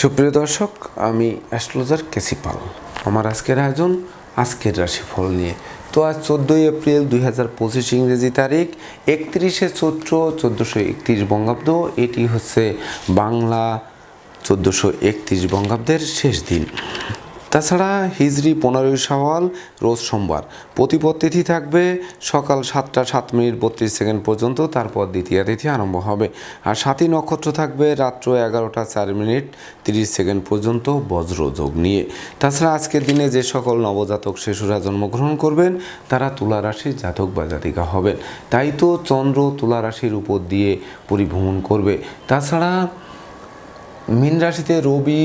সুপ্রিয় দর্শক, আমি অ্যাস্ট্রোলজার কেসিপাল আমার আজকের আয়োজন আজকের রাশিফল নিয়ে। তো আজ চোদ্দোই এপ্রিল দুই হাজার পঁচিশ ইংরেজি তারিখ, একত্রিশে চৈত্র চোদ্দোশো একত্রিশ বঙ্গাব্দ। এটি হচ্ছে বাংলা চোদ্দোশো একত্রিশ বঙ্গাব্দের শেষ দিন। তাছাড়া হিজরি পনেরোই সওয়াল রোজ সোমবার। প্রতিপদ তিথি থাকবে সকাল সাতটা সাত মিনিট বত্রিশ সেকেন্ড পর্যন্ত, তারপর দ্বিতীয় তিথি আরম্ভ হবে। আর সাতই নক্ষত্র থাকবে রাত্র এগারোটা চার মিনিট তিরিশ সেকেন্ড পর্যন্ত বজ্রযোগ নিয়ে। তাছাড়া আজকের দিনে যে সকল নবজাতক শিশুরা জন্মগ্রহণ করবেন, তারা তুলা রাশির জাতক বা জাতিকা হবেন। তাই তো চন্দ্র তুলা রাশির উপর দিয়ে পরিভ্রমণ করবে। তাছাড়া মীন রাশিতে রবি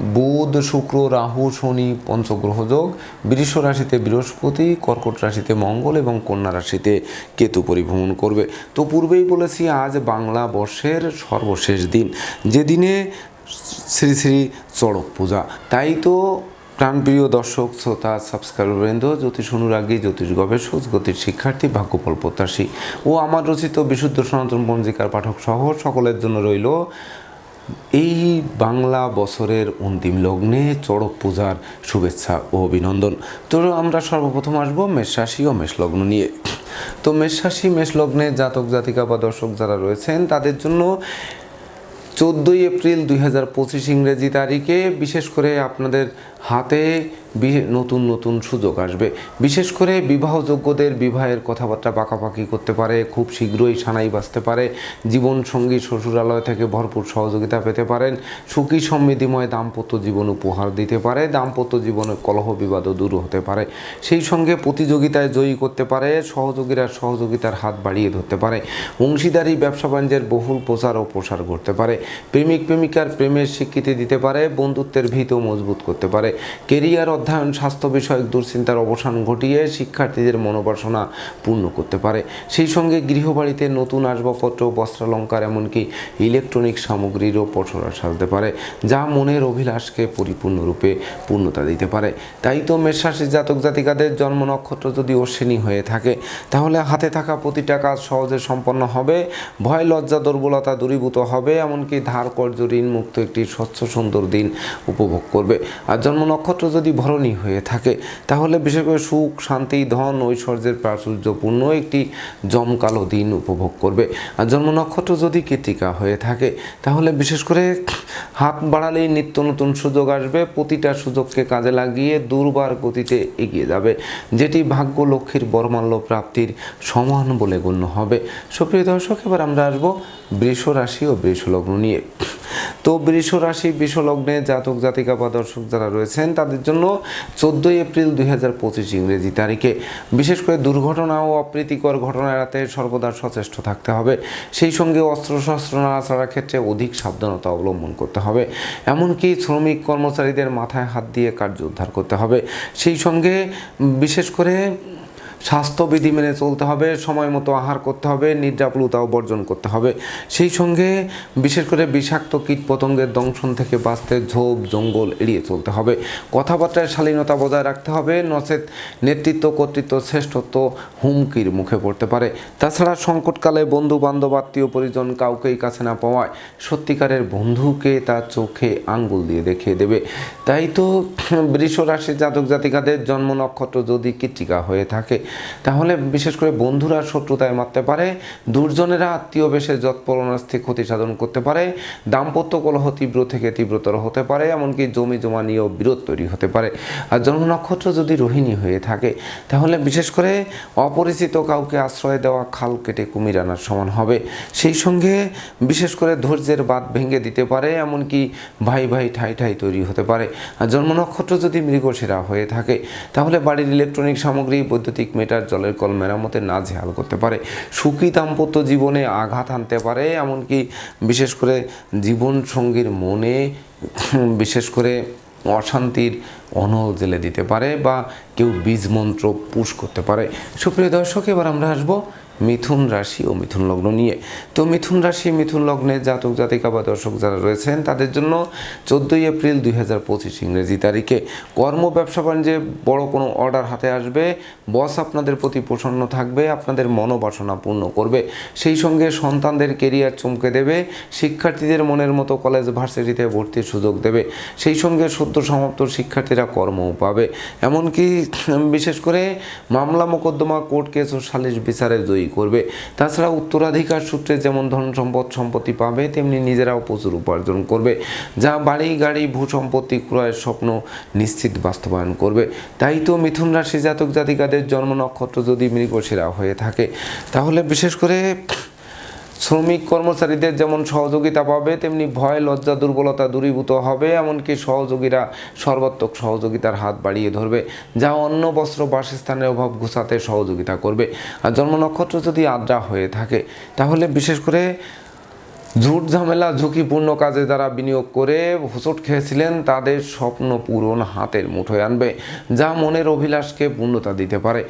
বুধ, শুক্র, রাহু, শনি, পঞ্চগ্রহ যোগ, বৃষ রাশিতে বৃহস্পতি, কর্কট রাশিতে মঙ্গল এবং কন্যা রাশিতে কেতু পরিভ্রমণ করবে। তো পূর্বেই বলেছি, আজ বাংলা বর্ষের সর্বশেষ দিন। যেদিনে শ্রী শ্রী চড়ক পূজা। তাই তো প্রাণপ্রিয় দর্শক, শ্রোতা সাবস্ক্রাইববৃন্দ জ্যোতিষ অনুরাগী জ্যোতিষ গবেষক, জ্যোতিষ শিক্ষার্থী ভাগ্যফল প্রত্যাশী ও আমার রচিত বিশুদ্ধ সনাতন পঞ্জিকার পাঠক সহ সকলের জন্য রইল এই বাংলা বছরের অন্তিম লগ্নে চড়ক পূজার শুভেচ্ছা ও অভিনন্দন। তো আমরা সর্বপ্রথম আসব মেষরাশি ও মেষলগ্ন নিয়ে। তো মেষরাশি, মেষলগ্নে মেষ লগ্নে জাতক, জাতিকা বা দর্শক যারা রয়েছেন, তাদের জন্য চোদ্দোই এপ্রিল দুই হাজার পঁচিশ ইংরেজি তারিখে বিশেষ করে আপনাদের হাতে নতুন নতুন সুযোগ আসবে। বিশেষ করে বিবাহযোগ্যদের বিবাহের কথাবার্তা পাকাপাকি করতে পারে, খুব শীঘ্রই সানাই বাঁচতে পারে জীবন সঙ্গী শ্বশুরালয় থেকে ভরপুর সহযোগিতা পেতে পারেন, সুখী সমৃদ্ধিময় দাম্পত্য জীবন উপহার দিতে পারে, দাম্পত্য জীবনে কলহ বিবাদও দূর হতে পারে। সেই সঙ্গে প্রতিযোগিতায় জয়ী করতে পারে, সহযোগীরা সহযোগিতার হাত বাড়িয়ে ধরতে পারে, অংশীদারি, ব্যবসা বাণিজ্যের বহুল প্রচার ও প্রসার করতে পারে, প্রেমিক প্রেমিকার প্রেমের স্বীকৃতি দিতে পারে, বন্ধুত্বের ভিত মজবুত করতে পারে কেরিয়ার অধ্যয়ন, স্বাস্থ্য বিষয়ক দুশ্চিন্তার অবসান ঘটিয়ে শিক্ষার্থীদের মনোবাসনা পূর্ণ করতে পারে। সেই সঙ্গে গৃহবাড়িতে নতুন আসবাবপত্র, বস্ত্রালঙ্কার, এমনকি ইলেকট্রনিক সামগ্রীরও পসরা সাজতে পারে, যা মনের অভিলাষকে পরিপূর্ণরূপে পূর্ণতা দিতে পারে। তাই তো মেষরাশির জাতক জাতিকাদের জন্ম নক্ষত্র যদি অশ্বিনী হয়ে থাকে, তাহলে হাতে থাকা প্রতিটা কাজ সহজে সম্পন্ন হবে, ভয়, লজ্জা, দুর্বলতা দূরীভূত হবে, এমনকি ধার কর্য ঋণ মুক্ত একটি স্বচ্ছ সুন্দর দিন উপভোগ করবে। আর জন্ম নক্ষত্র যদি ভরণী হয়ে থাকে, তাহলে বিশেষ করে সুখ, শান্তি, ধন, ঐশ্বর্যের প্রাচুর্যপূর্ণ একটি জমকালো দিন উপভোগ করবে। আর জন্ম নক্ষত্র যদি কৃতিকা হয়ে থাকে, তাহলে বিশেষ করে হাত বাড়ালেই নিত্য নতুন সুযোগ আসবে, প্রতিটা সুযোগকে কাজে লাগিয়ে দুর্বার গতিতে এগিয়ে যাবে, যেটি ভাগ্য লক্ষ্মীর বরমাল্য প্রাপ্তির সমান বলে গণ্য হবে। সুপ্রিয় দর্শক, এবার আমরা আসব বৃষ রাশি ও বৃষ লগ্ন নিয়ে। তো বৃষ রাশি বৃষ লগ্নে জাতক, জাতিকা বা দর্শক যারা রয়েছেন, তাদের জন্য চোদ্দোই এপ্রিল দুই হাজার পঁচিশ ইংরেজি তারিখে। বিশেষ করে দুর্ঘটনা ও অপ্রীতিকর ঘটনা এড়াতে সর্বদা সচেষ্ট থাকতে হবে। সেই সঙ্গে অস্ত্রশস্ত্র নাড়াচাড়ার ক্ষেত্রে অধিক সাবধানতা অবলম্বন করতে হবে। এমনকি শ্রমিক কর্মচারীদের মাথায় হাত দিয়ে কার্য উদ্ধার করতে হবে। সেই সঙ্গে বিশেষ করে স্বাস্থ্যবিধি মেনে চলতে হবে, সময় মতো আহার করতে হবে নিদ্রাপ্লুতাও বর্জন করতে হবে। সেই সঙ্গে বিশেষ করে বিষাক্ত কীট পতঙ্গের দংশন থেকে বাঁচতে ঝোপ, জঙ্গল এড়িয়ে চলতে হবে। কথাবার্তায় শালীনতা বজায় রাখতে হবে, নচেত নেতৃত্ব, কর্তৃত্ব, শ্রেষ্ঠত্ব হুমকির মুখে পড়তে পারে। তাছাড়া সংকটকালে বন্ধু বান্ধব আত্মীয়, পরিজন কাউকেই কাছে না পাওয়ায় সত্যিকারের বন্ধুকে তার চোখে আঙ্গুল দিয়ে দেখিয়ে দেবে। তাই তো বৃষ রাশির জাতক জাতিকাদের জন্ম নক্ষত্র যদি কৃত্রিকা হয়ে থাকে তাহলে বিশেষ করে বন্ধুরা শত্রুতায় মারতে পারে, দুর্জনেরা আত্মীয় বেশে যৎপরণাস্থে ক্ষতি সাধন করতে পারে, দাম্পত্য কলহ তীব্র থেকে তীব্রতর হতে পারে, এমনকি জমি জমা নিয়েও বিরোধ তৈরি হতে পারে। আর জন্ম নক্ষত্র যদি রোহিণী হয়ে থাকে, তাহলে বিশেষ করে অপরিচিত কাউকে আশ্রয় দেওয়া খাল কেটে কুমির আনার সমান হবে। সেই সঙ্গে বিশেষ করে ধৈর্যের বাদ ভেঙে দিতে পারে, এমনকি ভাই ভাই ঠাই ঠাই তৈরি হতে পারে। আর জন্ম নক্ষত্র যদি মৃগশিরা হয়ে থাকে, তাহলে বাড়ির ইলেকট্রনিক সামগ্রী, বৈদ্যুতিক মিটার জলের কল মেরামতে না ঝেহাল করতে পারে। সুখী দাম্পত্য জীবনে আঘাত আনতে পারে, এমনকি বিশেষ করে জীবন সঙ্গীর মনে বিশেষ করে অশান্তির অনল জেলে দিতে পারে বা কেউ বীজ মন্ত্র পুশ করতে পারে। সুপ্রিয় দর্শক, এবার আমরা আসব মিথুন রাশি ও মিথুন লগ্ন নিয়ে। তো মিথুন রাশি, মিথুন লগ্নের জাতক, জাতিকা বা দর্শক যারা রয়েছেন, তাদের জন্য চোদ্দোই এপ্রিল দুই হাজার পঁচিশ ইংরেজি তারিখে কর্ম, ব্যবসা, বাণিজ্যে বড় কোনো অর্ডার হাতে আসবে। বস আপনাদের প্রতি প্রসন্ন থাকবে, আপনাদের মনোবাসনা পূর্ণ করবে। সেই সঙ্গে সন্তানদের কেরিয়ার চমকে দেবে, শিক্ষার্থীদের মনের মতো কলেজ, ভার্সিটিতে ভর্তির সুযোগ দেবে। সেই সঙ্গে সদ্য সমাপ্ত শিক্ষার্থীরা কর্মও পাবে। এমনকি বিশেষ করে মামলা, মোকদ্দমা, কোর্ট কেস ও সালিশ বিচারে জয়ী করবে। তাছাড়া উত্তরাধিকার সূত্রে যেমন ধন সম্পদ সম্পত্তি পাবে, তেমনি নিজেরাও প্রচুর উপার্জন করবে, যা বাড়ি, গাড়ি, ভূ সম্পত্তি ক্রয়ের স্বপ্ন নিশ্চিত বাস্তবায়ন করবে। তাই তো মিথুন রাশি জাতক জাতিকাদের জন্ম নক্ষত্র যদি মৃগশিরা হয়ে থাকে, তাহলে বিশেষ করে শ্রমিক কর্মচারীদের যেমন সহযোগিতা পাবে, তেমনি ভয়, লজ্জা, দুর্বলতা দূরীভূত হবে, এমনকি সহযোগীরা সর্বাত্মক সহযোগিতার হাত বাড়িয়ে ধরবে, যা অন্য বস্ত্র, বাসস্থানের অভাব ঘুষাতে সহযোগিতা করবে। আর জন্ম নক্ষত্র যদি আদ্রা হয়ে থাকে, তাহলে বিশেষ করে ঝুট ঝামেলা, ঝুঁকিপূর্ণ কাজে যারা বিনিয়োগ করে হোঁচট খেয়েছিলেন, তাদের স্বপ্ন পূরণ হাতের মুঠোয় আনবে, যা মনের অভিলাষকে পূর্ণতা দিতে পারে।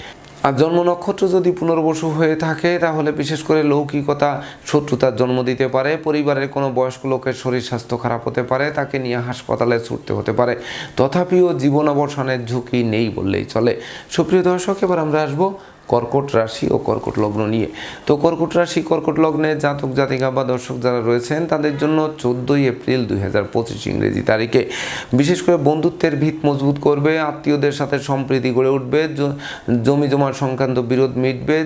আর জন্ম নক্ষত্র যদি পুনর্বসু হয়ে থাকে, তাহলে বিশেষ করে লৌকিকতা, শত্রুতার জন্ম দিতে পারে, পরিবারের কোনো বয়স্ক লোকের শরীর স্বাস্থ্য খারাপ হতে পারে, তাকে নিয়ে হাসপাতালে ছুটতে হতে পারে। তথাপিও জীবন অবসানের ঝুঁকি নেই বললেই চলে। সুপ্রিয় দর্শক, এবার আমরা আসব কর্কট রাশি ও কর্কট লগ্ন নিয়ে। তো কর্কট রাশি, কর্কট লগ্নে জাতক, জাতিকা বা দর্শক যারা রয়েছেন, তাদের জন্য চোদ্দোই এপ্রিল দুই হাজার পঁচিশ ইংরেজি তারিখে। বিশেষ করে বন্ধুত্বের ভিত মজবুত করবে, আত্মীয়দের সাথে সম্প্রীতি গড়ে উঠবে জমি জমার সংক্রান্ত বিরোধ মিটবে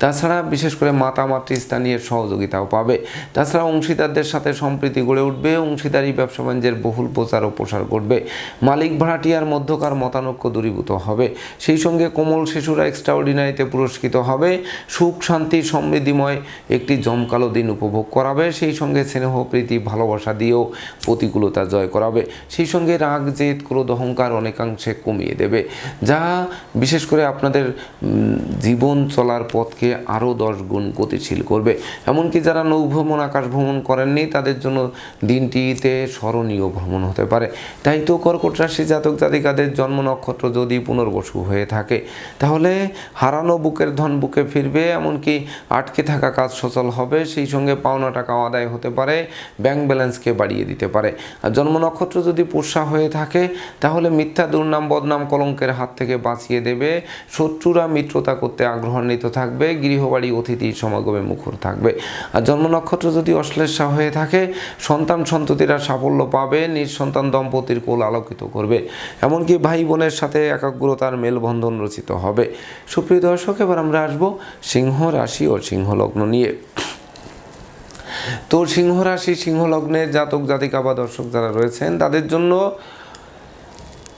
তাছাড়া বিশেষ করে মাতা মাতৃস্থানীয় সহযোগিতাও পাবে। তাছাড়া অংশীদারদের সাথে সম্প্রীতি গড়ে উঠবে, অংশীদারি ব্যবসা বাণিজ্যের বহুল প্রচার ও প্রসার করবে মালিক ভাড়াটিয়ার মধ্যকার মতানৈক্য দূরীভূত হবে। সেই সঙ্গে কোমল শিশুরা এক্সট্রাঅর্ডিনারিতে পুরস্কৃত হবে। সুখ, শান্তি, সমৃদ্ধিময় একটি জমকালো দিন উপভোগ করাবে। সেই সঙ্গে স্নেহ, প্রীতি, ভালোবাসা দিয়েও প্রতিকূলতা জয় করাবে। সেই সঙ্গে রাগ, জেদ, ক্রোধ, অহংকার অনেকাংশে কমিয়ে দেবে। যা বিশেষ করে আপনাদের জীবন চলার পথকে আরও দশ গুণ গতিশীল করবে। এমনকি যারা নৌ ভ্রমণ আকাশ ভ্রমণ করেননি, তাদের জন্য দিনটিতে স্মরণীয় ভ্রমণ হতে পারে। তাই তো কর্কট রাশি জাতক জাতিকাদের জন্ম নক্ষত্র যদি পুনর্বসু হয়ে থাকে, তাহলে হারানো বুকের ধন বুকে ফিরবে, এমনকি আটকে থাকা কাজ সচল হবে, সেই সঙ্গে পাওনা টাকা আদায় হতে পারে, ব্যাংক ব্যালেন্সকে বাড়িয়ে দিতে পারে। আর জন্ম নক্ষত্র যদি পোষা হয়ে থাকে, তাহলে মিথ্যা দুর্নাম, বদনাম কলঙ্কের হাত থেকে বাঁচিয়ে দেবে। শত্রুরা মিত্রতা করতে আগ্রহান্বিত থাকবে, গৃহবাড়ি অতিথি সমাগমে মুখর থাকবে। আর জন্ম নক্ষত্র যদি অশ্লেষা হয়ে থাকে, সন্তান সন্ততিরা সাফল্য পাবে নিঃসন্তান দম্পতির কোল আলোকিত করবে। এমনকি ভাই বোনের সাথে একাগ্রতার মেলবন্ধন রচিত হবে। সুপ্রিয় দর্শক এবার আমরা আসব সিংহ রাশি ও সিংহ লগ্ন নিয়ে। তো সিংহ রাশি সিংহ লগ্নের জাতক, জাতিকা বা দর্শক যারা রয়েছেন, তাদের জন্য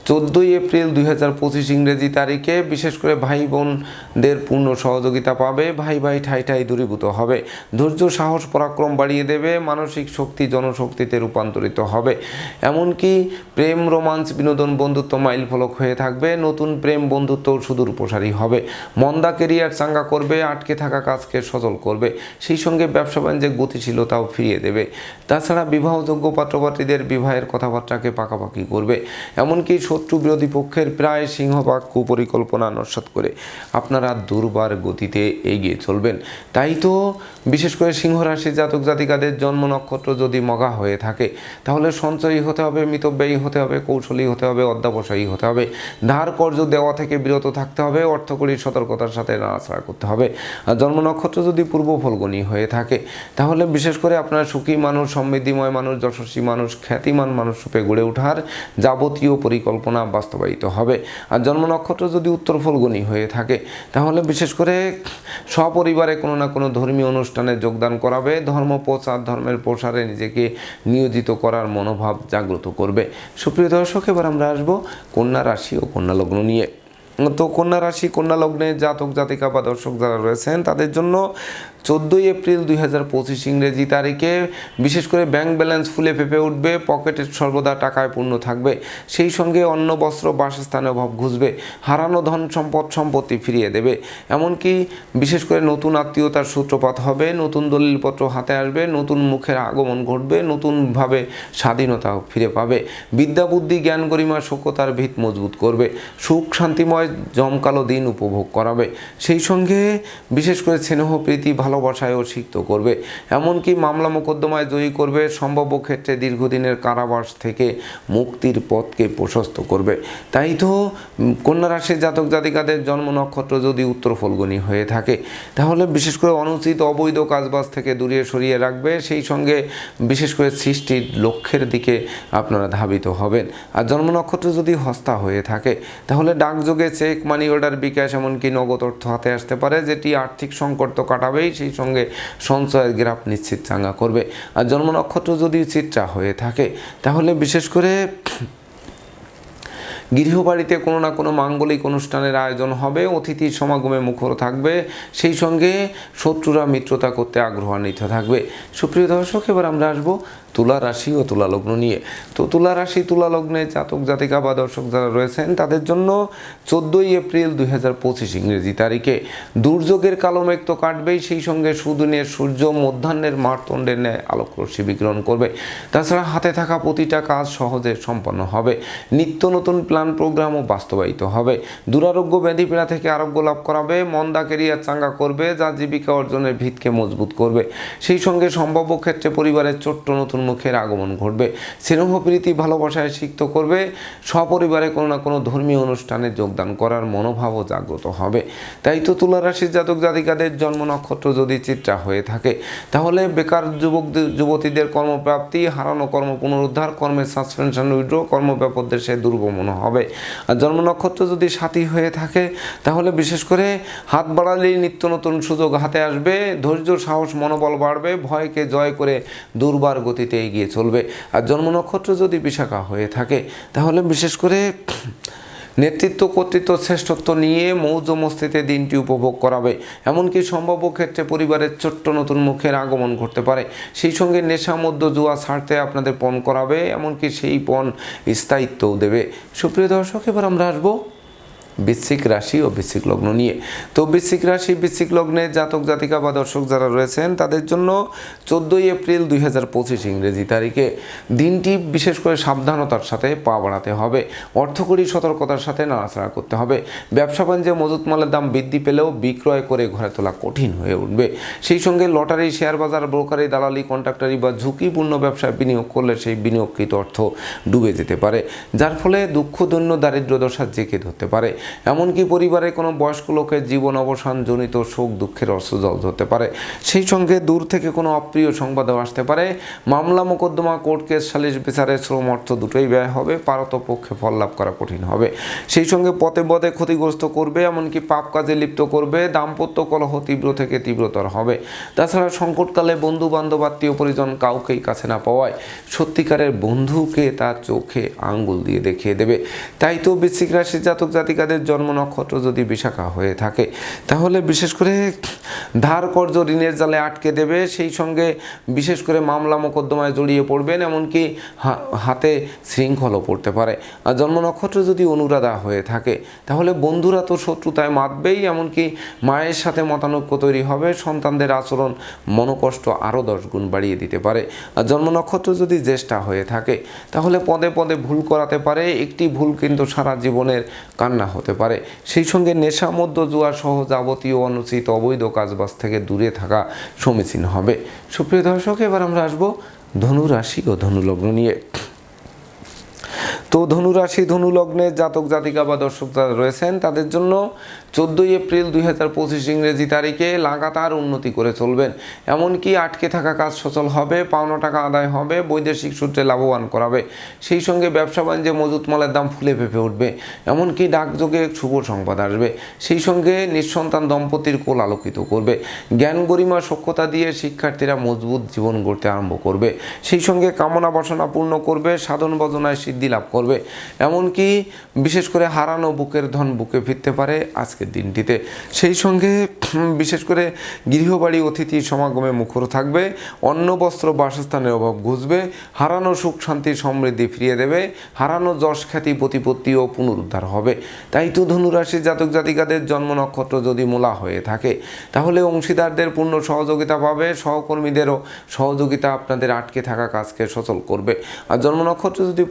চোদ্দোই এপ্রিল দুই হাজার পঁচিশ ইংরেজি তারিখে বিশেষ করে ভাই বোনদের পূর্ণ সহযোগিতা পাবে। ভাই ভাই ঠাই ঠাই দূরীভূত হবে। ধৈর্য, সাহস, পরাক্রম বাড়িয়ে দেবে। মানসিক শক্তি, জনশক্তিতে রূপান্তরিত হবে। এমনকি প্রেম রোমাঞ্চ বিনোদন, বন্ধুত্ব মাইল ফলক হয়ে থাকবে। নতুন প্রেম, বন্ধুত্ব সুদূর প্রসারী হবে। মন্দা কেরিয়ার চাঙ্গা করবে, আটকে থাকা কাজকে সচল করবে। সেই সঙ্গে ব্যবসা বাণিজ্যে গতিশীলতাও ফিরিয়ে দেবে। তাছাড়া বিবাহযোগ্য পাত্রপাত্রীদের বিবাহের কথাবার্তাকে পাকাপাকি করবে। এমনকি শত্রু বিরোধী পক্ষের প্রায় সিংহভাগ কুপরিকল্পনা নস্বাত করে আপনারা দুর্বার গতিতে এগিয়ে চলবেন। তাই তো বিশেষ করে সিংহ রাশি জাতক জাতিকাদের জন্ম নক্ষত্র যদি মগা হয়ে থাকে, তাহলে সঞ্চয়ী হতে হবে, মিতব্যয়ী হতে হবে, কৌশলী হতে হবে, অধ্যাবসায়ী হতে হবে, ধার কর্য দেওয়া থেকে বিরত থাকতে হবে অর্থকরী সতর্কতার সাথে নাড়াচাড়া করতে হবে। আর জন্ম নক্ষত্র যদি পূর্ব ফলগুনি হয়ে থাকে, তাহলে বিশেষ করে আপনার সুখী মানুষ, সমৃদ্ধিময় মানুষ, যশস্বী মানুষ, খ্যাতিমান মানুষ রূপে গড়ে ওঠার যাবতীয় পরিকল্পনা বাস্তবায়িত হবে। আর জন্ম নক্ষত্র যদি উত্তর ফলগুনি হয়ে থাকে, তাহলে বিশেষ করে সপরিবারে কোনো না কোনো ধর্মীয় অনুষ্ঠানে যোগদান করাবে। ধর্ম প্রচার, ধর্মের প্রসারে নিজেকে নিয়োজিত করার মনোভাব জাগ্রত করবে। সুপ্রিয় দর্শক, এবার আমরা আসব কন্যা রাশি ও কন্যা লগ্ন নিয়ে। তো কন্যা রাশি, কন্যা লগ্নে জাতক, জাতিকা বা দর্শক যারা রয়েছেন, তাদের জন্য চোদ্দোই এপ্রিল দুই হাজার পঁচিশ ইংরেজি তারিখে। বিশেষ করে ব্যাংক ব্যালেন্স ফুলে ফেপে উঠবে, পকেটে সর্বদা টাকায় পূর্ণ থাকবে। সেই সঙ্গে অন্ন, বস্ত্র বাসস্থানে অভাব ঘুষবে, হারানো ধন সম্পদ, সম্পত্তি ফিরিয়ে দেবে। এমনকি বিশেষ করে নতুন আত্মীয়তার সূত্রপাত হবে, নতুন দলিলপত্র হাতে আসবে, নতুন মুখের আগমন ঘটবে, নতুনভাবে স্বাধীনতা ফিরে পাবে। বিদ্যা, বুদ্ধি, জ্ঞান, গরিমা, সভ্যতার ভিত মজবুত করবে। সুখ, শান্তিময়, জমকালো দিন উপভোগ করাবে। সেই সঙ্গে বিশেষ করে স্নেহ, প্রীতি ভালোবাসায়ও সিক্ত করবে। এমনকি মামলা মোকদ্দমায় জয়ী করবে সম্ভাব্য ক্ষেত্রে দীর্ঘদিনের কারাবাস থেকে মুক্তির পথকে প্রশস্ত করবে। তাই তো উম, কন্যা রাশির জাতক জাতিকাদের জন্ম নক্ষত্র যদি উত্তর ফলগুনি হয়ে থাকে তাহলে বিশেষ করে অনুচিত অবৈধ কাজবাজ থেকে দূরে সরিয়ে রাখবে। সেই সঙ্গে বিশেষ করে সৃষ্টির লক্ষ্যের দিকে আপনারা ধাবিত হবেন। আর জন্ম নক্ষত্র যদি হস্তা হয়ে থাকে তাহলে ডাকযোগে চেক মানি অর্ডার বিকাশ এমনকি নগদ অর্থ হাতে আসতে পারে যেটি আর্থিক সংকট তো কাটাবেই সেই সঙ্গে সঞ্চয়ের গ্রাফ নিশ্চিত চাঙ্গা করবে। আর জন্ম নক্ষত্র যদি চিত্রা হয়ে থাকে, তাহলে বিশেষ করে গৃহবাড়িতে কোনো না কোনো মাঙ্গলিক অনুষ্ঠানের আয়োজন হবে অতিথির সমাগমে মুখর থাকবে, সেই সঙ্গে শত্রুরা মিত্রতা করতে আগ্রহান্বিত থাকবে। সুপ্রিয় দর্শক, এবার আমরা আসব তুলা রাশি ও তুলা লগ্ন নিয়ে। তো তুলা রাশি, তুলা লগ্নে জাতক, জাতিকা বা দর্শক যারা রয়েছেন, তাদের জন্য চোদ্দোই এপ্রিল দুই হাজার পঁচিশ ইংরেজি তারিখে। দুর্যোগের কালো মেঘ তো কাটবেই, সেই সঙ্গে সুদিনের সূর্য মধ্যাহ্নের মারতণ্ডের ন্যায় আলোকরশ্মি বিকিরণ করবে। তাছাড়া হাতে থাকা প্রতিটা কাজ সহজে সম্পন্ন হবে। নিত্য নতুন প্ল্যান, প্রোগ্রামও বাস্তবায়িত হবে। দুরারোগ্য ব্যাধি পীড়া থেকে আরোগ্য লাভ করাবে, মন্দা কেরিয়ার চাঙ্গা করবে, যা জীবিকা অর্জনের ভিতকে মজবুত করবে। সেই সঙ্গে সম্ভাব্য ক্ষেত্রে পরিবারের ছোট্ট নতুন মুখের আগমন ঘটবে। স্নেহ প্রীতি ভালোবাসায় সিক্ত করবে। সপরিবারে কোনো না কোনো ধর্মীয় অনুষ্ঠানে যোগদান করার মনোভাবও জাগ্রত হবে। তাই তো তুলা রাশির জাতক জাতিকাদের জন্ম নক্ষত্র যদি চিত্রা হয়ে থাকে, তাহলে বেকার যুবক যুবতীদের কর্মপ্রাপ্তি, হারানো কর্ম পুনরুদ্ধার, কর্মের সাসপেনশন উইড্রো কর্মব্যাপকদের সে দুর্গমন হবে। আর জন্ম নক্ষত্র যদি সাথী হয়ে থাকে, তাহলে বিশেষ করে হাত বাড়ালেই নিত্য নতুন সুযোগ হাতে আসবে, ধৈর্য, সাহস, মনোবল বাড়বে, ভয়কে জয় করে দুর্বার গতিতে এগিয়ে চলবে। আর জন্ম নক্ষত্র যদি বিশাখা হয়ে থাকে, তাহলে বিশেষ করে নেতৃত্ব, কর্তৃত্ব, শ্রেষ্ঠত্ব নিয়ে মৌজ মস্তিতে দিনটি উপভোগ করাবে। এমনকি সম্ভাব্য ক্ষেত্রে পরিবারের ছোট্ট নতুন মুখের আগমন ঘটতে পারে। সেই সঙ্গে নেশা মধ্য জুয়া ছাড়তে আপনাদের পণ করাবে, এমনকি সেই পণ স্থায়িত্বও দেবে। সুপ্রিয় দর্শক, এবার আমরা আসব বৃশ্চিক রাশি ও বৃশ্চিক লগ্ন নিয়ে। তো বৃশ্চিক রাশি, বৃশ্চিক লগ্নে জাতক, জাতিকা বা দর্শক যারা রয়েছেন, তাদের জন্য চোদ্দোই এপ্রিল দুই হাজার পঁচিশ ইংরেজি তারিখে দিনটি বিশেষ করে সাবধানতার সাথে পা বাড়াতে হবে। অর্থকরী সতর্কতার সাথে নাড়াচাড়া করতে হবে। ব্যবসা বাণিজ্যে মজুত মালের দাম বৃদ্ধি পেলেও বিক্রয় করে ঘরে তোলা কঠিন হয়ে উঠবে। সেই সঙ্গে লটারি, শেয়ার বাজার ব্রোকারি দালালি, কন্ট্রাক্টারি বা ঝুঁকিপূর্ণ ব্যবসায় বিনিয়োগ করলে সেই বিনিয়োগকৃত অর্থ ডুবে যেতে পারে, যার ফলে দুঃখদন্য দারিদ্র দশা জেঁকে ধরতে পারে। এমনকি পরিবারে কোনো বয়স্ক লোকের জীবন অবসান, জনিত শোক, দুঃখের অস্ত্রজল ধরতে পারে। সেই সঙ্গে দূর থেকে কোনো অপ্রিয় সংবাদও আসতে পারে। মামলা মোকদ্দমা, কোর্ট কেস, সালিশ বিচারে শ্রম অর্থ দুটোই ব্যয় হবে। পারত পক্ষে ফল লাভ করা কঠিন হবে। সেই সঙ্গে পথে পথে ক্ষতিগ্রস্ত করবে, এমনকি পাপ কাজে লিপ্ত করবে। দাম্পত্য কলহ তীব্র থেকে তীব্রতর হবে। তাছাড়া সংকটকালে বন্ধু বান্ধব আত্মীয় পরিজন কাউকেই কাছে না পাওয়ায় সত্যিকারের বন্ধুকে তার চোখে আঙ্গুল দিয়ে দেখিয়ে দেবে। তাই তো বৃশ্চিক রাশির জাতক জাতিকাদের জন্ম নক্ষত্র যদি বিশাখা হয়ে থাকে, তাহলে বিশেষ করে ধার কর্য ঋণের জালে আটকে দেবে, সেই সঙ্গে বিশেষ করে মামলা মোকদ্দমায় জড়িয়ে পড়বেন, এমনকি হাতে শৃঙ্খলও পড়তে পারে। আর জন্ম নক্ষত্র যদি অনুরাধা হয়ে থাকে, তাহলে বন্ধুরা তো শত্রুতায় মাতবেই, এমনকি মায়ের সাথে মতানৈক্য তৈরি হবে, সন্তানদের আচরণ মনোকষ্ট আরও দশ গুণ বাড়িয়ে দিতে পারে। আর জন্ম নক্ষত্র যদি জ্যেষ্ঠা হয়ে থাকে, তাহলে পদে পদে ভুল করাতে পারে, একটি ভুল কিন্তু সারা জীবনের কান্না হতে পারে। সেই সঙ্গে নেশা মধ্য জুয়া সহ যাবতীয় অনুচিত অবৈধ কাজবাজ থেকে দূরে থাকা সমীচীন হবে। সুপ্রিয় দর্শক, এবার আমরা আসব ধনু রাশি ও ধনুলগ্ন নিয়ে। তো ধনু রাশি, ধনু লগ্নে জাতক, জাতিকা বা দর্শক যারা রয়েছেন, তাদের জন্য চোদ্দোই এপ্রিল দুই হাজার পঁচিশ ইংরেজি তারিখে লাগাতার উন্নতি করে চলবেন। এমনকি আটকে থাকা কাজ সচল হবে, পাওনা টাকা আদায় হবে, বৈদেশিক সূত্রে লাভবান করাবে। সেই সঙ্গে ব্যবসা বাণিজ্যে মজুত মালের দাম ফুলে ফেঁপে উঠবে, এমনকি ডাকযোগে শুভ সংবাদ আসবে। সেই সঙ্গে নিঃসন্তান দম্পতির কোল আলোকিত করবে। জ্ঞান গরিমা সক্ষতা দিয়ে শিক্ষার্থীরা মজবুত জীবন গড়তে আরম্ভ করবে। সেই সঙ্গে কামনা বাসনা পূর্ণ করবে, সাধন ভজনায় সিদ্ধি লাভ করবে। এমনকি বিশেষ করে হারানো বুকের ধন বুকে ফিরতে পারে আজকের দিনটিতে। সেই সঙ্গে বিশেষ করে গৃহবাড়ি অতিথি সমাগমে মুখর থাকবে, অন্ন, বস্ত্র, বাসস্থানের অভাব ঘুষবে হারানো সুখ, শান্তি, সমৃদ্ধি ফিরিয়ে দেবে, হারানো যশ, খ্যাতি প্রতিপত্তি ও পুনরুদ্ধার হবে। তাই তো ধনুরাশির জাতক জাতিকাদের জন্ম নক্ষত্র যদি মোলা হয়ে থাকে, তাহলে অংশীদারদের পূর্ণ সহযোগিতা পাবে, সহকর্মীদেরও সহযোগিতা আপনাদের আটকে থাকা কাজকে সচল করবে। আর জন্ম নক্ষত্র যদি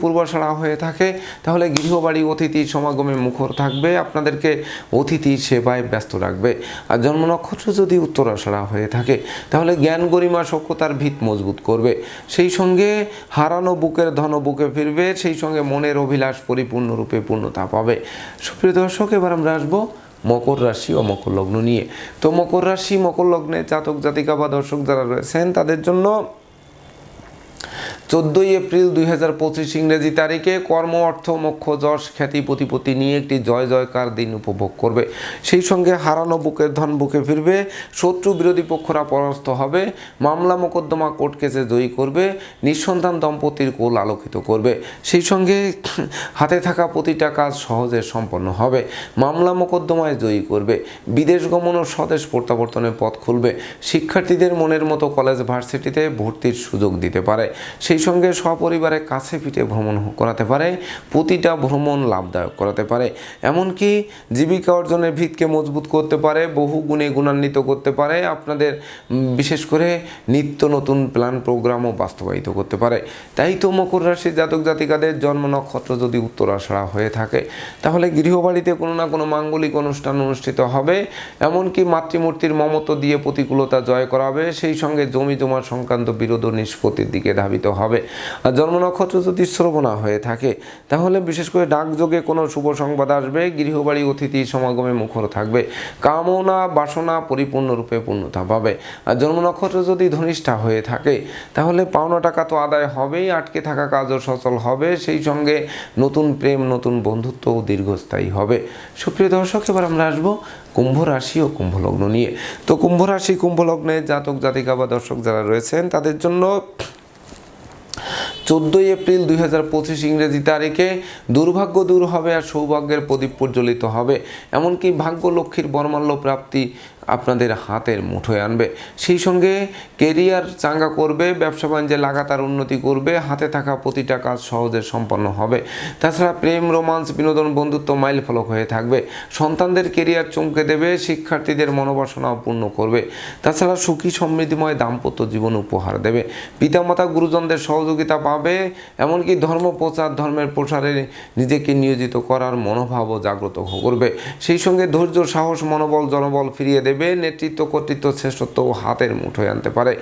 পূর্বাশাড়া হয়ে থাকে, তাহলে গৃহবাড়ি অতিথি সমাগমে মুখর থাকবে, আপনাদেরকে অতিথি সেবায় ব্যস্ত রাখবে। আর জন্ম নক্ষত্র যদি উত্তরাষাঢ়া হয়ে থাকে, তাহলে জ্ঞান গরিমা সক্ষতার ভিত মজবুত করবে। সেই সঙ্গে হারানো বুকের ধন বুকে ফিরবে, সেই সঙ্গে মনের অভিলাষ পরিপূর্ণরূপে পূর্ণতা পাবে। সুপ্রিয় দর্শক, এবার আমরা আসব মকর রাশি ও মকর লগ্ন নিয়ে। তো মকর রাশি, মকর লগ্নে জাতক জাতিকা বা দর্শক যারা রয়েছেন, তাদের জন্য চোদ্দোই এপ্রিল দুই হাজার পঁচিশ ইংরেজি তারিখে কর্ম, অর্থ, মোক্ষ, যশ, খ্যাতি, প্রতিপত্তি নিয়ে একটি জয় জয়কার দিন উপভোগ করবে। সেই সঙ্গে হারানো বুকের ধন বুকে ফিরবে, শত্রু বিরোধী পক্ষরা পরাস্ত হবে, মামলা মোকদ্দমা কোর্ট কেসে জয়ী করবে, নিঃসন্তান দম্পতির কোল আলোকিত করবে। সেই সঙ্গে হাতে থাকা প্রতিটা কাজ সহজে সম্পন্ন হবে। মামলা মোকদ্দমায় জয়ী করবে, বিদেশ গমন ও স্বদেশ প্রত্যাবর্তনের পথ খুলবে। শিক্ষার্থীদের মনের মতো কলেজ ভার্সিটিতে ভর্তির সুযোগ দিতে পারে। সেই সঙ্গে সপরিবারে কাছে পিঠে ভ্রমণ করাতে পারে, প্রতিটা ভ্রমণ লাভদায়ক করাতে পারে। এমনকি জীবিকা অর্জনের ভিতকে মজবুত করতে পারে, বহু গুণে গুণান্বিত করতে পারে, আপনাদের বিশেষ করে নিত্য নতুন প্ল্যান প্রোগ্রামও বাস্তবায়িত করতে পারে। তাই তো মকর রাশির জাতক জাতিকাদের জন্ম নক্ষত্র যদি উত্তরাষাড়া হয়ে থাকে, তাহলে গৃহবাড়িতে কোনো না কোনো মাঙ্গলিক অনুষ্ঠান অনুষ্ঠিত হবে। এমনকি মাতৃমূর্তির মমত্ব দিয়ে প্রতিকূলতা জয় করাবে, সেই সঙ্গে জমি জমা সংক্রান্ত বিরোধ নিষ্পত্তির দিকে ধাবিত হবে। আর জন্ম নক্ষত্র যদি শ্রবণা হয়ে থাকে, তাহলে বিশেষ করে ডাকযোগে কোনো শুভ সংবাদ আসবে, গৃহবাড়ি, অতিথি, সমাগমে মুখর থাকবে। কামনা, বাসনা পরিপূর্ণরূপে পূর্ণতা পাবে। আর জন্ম নক্ষত্র যদি ধনিষ্ঠা হয়ে থাকে, তাহলে পাওনা টাকা তো আদায় হবেই, আটকে থাকা কাজও সচল হবে, সেই সঙ্গে নতুন প্রেম, নতুন বন্ধুত্বও দীর্ঘস্থায়ী হবে। সুপ্রিয় দর্শক, এবার আমরা আসব কুম্ভ রাশি ও কুম্ভ লগ্ন নিয়ে। তো কুম্ভ রাশি, কুম্ভ লগ্নে জাতক, জাতিকা বা দর্শক যারা রয়েছেন, তাদের জন্য চোদ্দোই এপ্রিল দুই হাজার পঁচিশ ইংরেজি তারিখে দুর্ভাগ্য দূর হবে আর সৌভাগ্যের প্রদীপ প্রজ্বলিত হবে। এমনকি ভাগ্য লক্ষ্মীর বর্মাল্য প্রাপ্তি আপনাদের হাতের মুঠোয় আনবে। সেই সঙ্গে কেরিয়ার চাঙ্গা করবে, ব্যবসা বাণিজ্যে লাগাতার উন্নতি করবে, হাতে থাকা প্রতিটা কাজ সহজে সম্পন্ন হবে। তাছাড়া প্রেম, রোমান্স, বিনোদন, বন্ধুত্ব মাইল ফলক হয়ে থাকবে। সন্তানদের কেরিয়ার চমকে দেবে, শিক্ষার্থীদের মনোবাসনাও পূর্ণ করবে। তাছাড়া সুখী, সমৃদ্ধিময় দাম্পত্য জীবন উপহার দেবে। পিতামাতা, গুরুজনদের সহযোগিতা পাবে, এমনকি ধর্ম, প্রচার, ধর্মের প্রসারে নিজেকে নিয়োজিত করার মনোভাবও জাগ্রত করবে। সেই সঙ্গে ধৈর্য, সাহস, মনোবল, জনবল ফিরিয়ে দেবে। নেতৃত্ব কর্তৃত্ব শ্রেষ্ঠত্ব হাতের মুঠোয় আনতে পারে।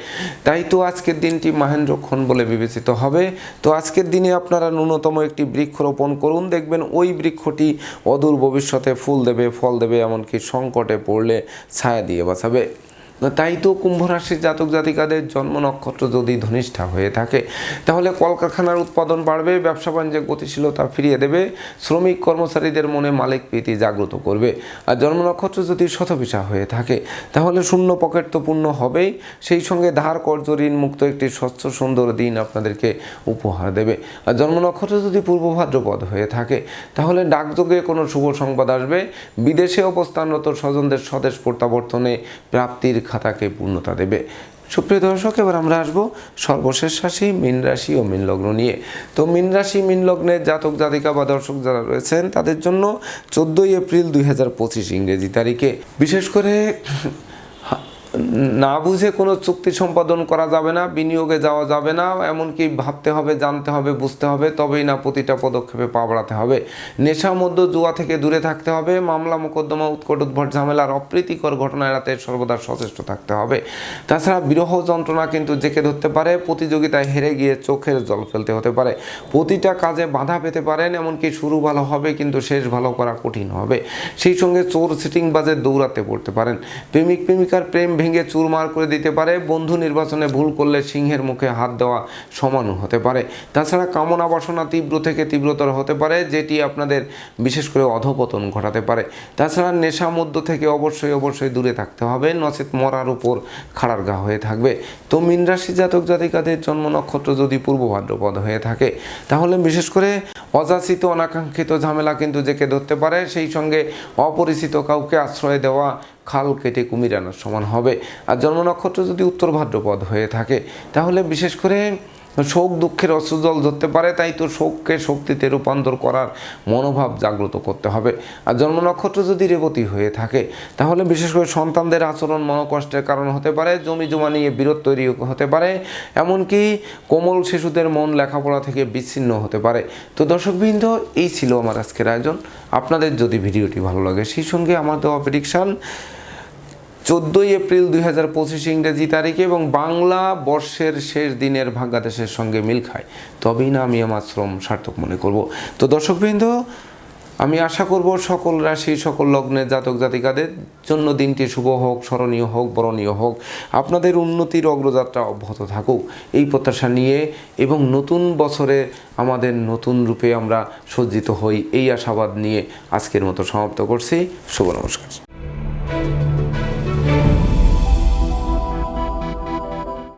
তাই তো আজকের দিনটি মাহেন্দ্রক্ষণ বলে বিবেচিত হবে। তো আজকের দিনে আপনারা ন্যূনতম একটি বৃক্ষ রোপণ করুন। দেখবেন ওই বৃক্ষটি অদূর ভবিষ্যতে ফুল দেবে, ফল দেবে, এমনকি সংকটে পড়লে ছায়া দিয়ে বাঁচাবে। তাই তো কুম্ভ রাশির জাতক জাতিকাদের জন্ম নক্ষত্র যদি ধনিষ্ঠা হয়ে থাকে, তাহলে কলকারখানার উৎপাদন বাড়বে, ব্যবসা বাণিজ্যে গতিশীলতা ফিরিয়ে দেবে, শ্রমিক কর্মচারীদের মনে মালিক প্রীতি জাগ্রত করবে। আর জন্ম নক্ষত্র যদি শতবিশা হয়ে থাকে, তাহলে শূন্য পকেট তো পূর্ণ হবেই, সেই সঙ্গে ধার কর্য ঋণ মুক্ত একটি স্বচ্ছ, সুন্দর দিন আপনাদেরকে উপহার দেবে। আর জন্ম নক্ষত্র যদি পূর্ব ভাদ্রপদ হয়ে থাকে, তাহলে ডাকযোগে কোনো শুভ সংবাদ আসবে, বিদেশে অবস্থানরত স্বজনদের স্বদেশ প্রত্যাবর্তনে প্রাপ্তির খাতাকে পূর্ণতা দেবে। সুপ্রিয় দর্শক, এবার আমরা আসব সর্বশেষ রাশি, মীন রাশি ও মীন লগ্ন নিয়ে। তো মীন রাশি, মীন লগ্নের জাতক, জাতিকা বা দর্শক যারা রয়েছেন, তাদের জন্য চোদ্দোই এপ্রিল দুই হাজার পঁচিশ ইংরেজি তারিখে। বিশেষ করে না বুঝে কোনো চুক্তি সম্পাদন করা যাবে না, বিনিয়োগে যাওয়া যাবে না, এমনকি ভাবতে হবে, জানতে হবে, বুঝতে হবে, তবেই না প্রতিটা পদক্ষেপে পা বাড়াতে হবে। নেশা মধ্য জুয়া থেকে দূরে থাকতে হবে, মামলা, মোকদ্দমা, উৎকট উদ্ভট ঝামেলার অপ্রীতিকর ঘটনা এড়াতে সর্বদা সচেষ্ট থাকতে হবে। তাছাড়া বিরহ যন্ত্রণা কিন্তু জেকে ধরতে পারে, প্রতিযোগিতায় হেরে গিয়ে চোখের জল ফেলতে হতে পারে। প্রতিটা কাজে বাধা পেতে পারেন, এমনকি শুরু ভালো হবে, কিন্তু শেষ ভালো করা কঠিন হবে। সেই সঙ্গে চোর সিটিং বাজে দৌড়াতে পড়তে পারেন। প্রেমিক, প্রেমিকার প্রেম ভেঙে চুরমার করে দিতে পারে। বন্ধু নির্বাচনে ভুল করলে সিংহের মুখে হাত দেওয়া সমানও হতে পারে। তাছাড়া কামনা বাসনা তীব্র থেকে তীব্রতর হতে পারে, যেটি আপনাদের বিশেষ করে অধপতন ঘটাতে পারে। তাছাড়া নেশা মধ্য থেকে অবশ্যই অবশ্যই দূরে থাকতে হবে। নচেত মরার উপর খাড়ার গা হয়ে থাকবে। তো মীন রাশি জাতক জাতিকাদের জন্ম নক্ষত্র যদি পূর্ব ভাদ্রপদ হয়ে থাকে, তাহলে বিশেষ করে অযাচিত, অনাকাঙ্ক্ষিত ঝামেলা কিন্তু জেকে ধরতে পারে। সেই সঙ্গে অপরিচিত কাউকে আশ্রয় দেওয়া খাল কেটে কুমির আনার সমান হবে। আর জন্ম নক্ষত্র যদি উত্তর ভাদ্রপদ হয়ে থাকে, তাহলে বিশেষ করে শোক দুঃখের অশ্রুজল ধরতে পারে, তাই তো শোককে শক্তিতে রূপান্তর করার মনোভাব জাগ্রত করতে হবে। আর জন্ম নক্ষত্র যদি রেবতী হয়ে থাকে, তাহলে বিশেষ করে সন্তানদের আচরণ মনোকষ্টের কারণ হতে পারে, জমি জমা নিয়ে বিরোধ তৈরি হতে পারে, এমনকি কোমল শিশুদের মন লেখাপড়া থেকে বিচ্ছিন্ন হতে পারে। তো দর্শকবৃন্দ, এই ছিল আমার আজকের আয়োজন। আপনাদের যদি ভিডিওটি ভালো লাগে, সেই সঙ্গে আমার দেওয়া প্রেডিকশান চোদ্দোই এপ্রিল দুই হাজার পঁচিশ ইংরেজি তারিখে এবং বাংলা বর্ষের শেষ দিনের ভাগ্যাদেশের সঙ্গে মিল খায়। তবেই না আমি আমার শ্রম সার্থক মনে করব। তো দর্শকবৃন্দ, আমি আশা করব সকল রাশি, সকল লগ্নের জাতক জাতিকাদের জন্য দিনটি শুভ হোক, স্মরণীয় হোক, বরণীয় হোক। আপনাদের উন্নতির অগ্রযাত্রা অব্যাহত থাকুক। এই প্রত্যাশা নিয়ে এবং নতুন বছরে আমাদের নতুন রূপে আমরা সজ্জিত হই। এই আশাবাদ নিয়ে আজকের মতো সমাপ্ত করছি। শুভ নমস্কার।